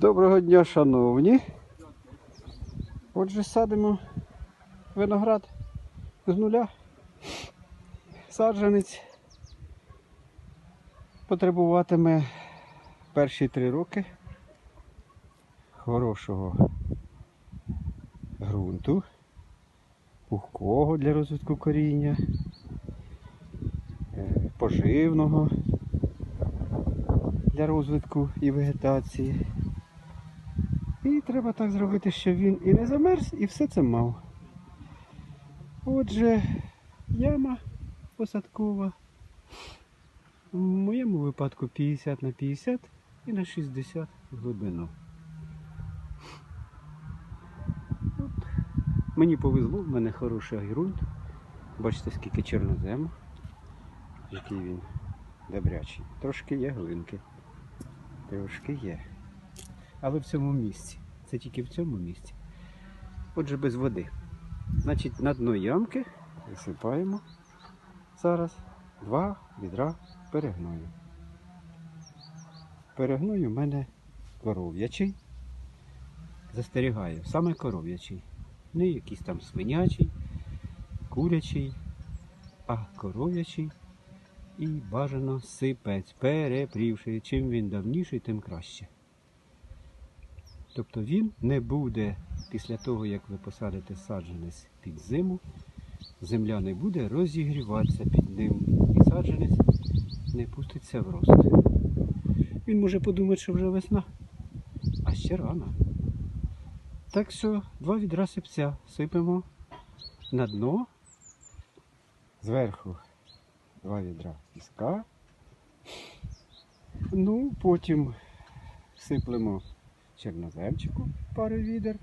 Доброго дня, шановні. Отже, садимо виноград з нуля. Саджанець потребуватиме перші три роки хорошого ґрунту, пухкого для розвитку коріння, е, поживного для розвитку і вегетації. І треба так зробити, щоб він і не замерз, і все це мав. Отже, яма посадкова. В моєму випадку 50 на 50 і на 60 глибину. От. Мені повезло, в мене хороший ґрунт. Бачите, скільки чорнозему, який він добрячий. Трошки є глинки. Трошки є. Але в цьому місці. Це тільки в цьому місці. Отже, без води. Значить, на дно ямки висипаємо зараз два відра перегною. Перегною в мене коров'ячий. Застерігаю, саме коров'ячий. Не якийсь там свинячий, курячий, а коров'ячий і бажано сипець, перепрівши. Чим він давніший, тим краще. Тобто він не буде після того, як ви посадите саджанець під зиму, земля не буде розігріватися під ним і саджанець не пуститься в рост. Він може подумати, що вже весна, а ще рано. Так що два відра сипця сипемо на дно, зверху два відра піска. Ну, потім сиплемо чорноземчику пару відер.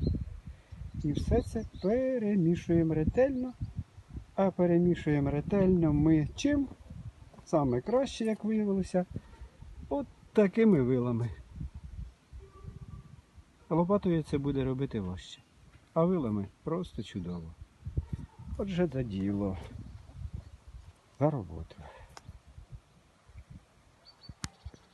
І все це перемішуємо ретельно. А перемішуємо ретельно ми чим? Саме краще, як виявилося, от такими вилами. Лопатою це буде робити важче. А вилами просто чудово. Отже, за діло. За роботу.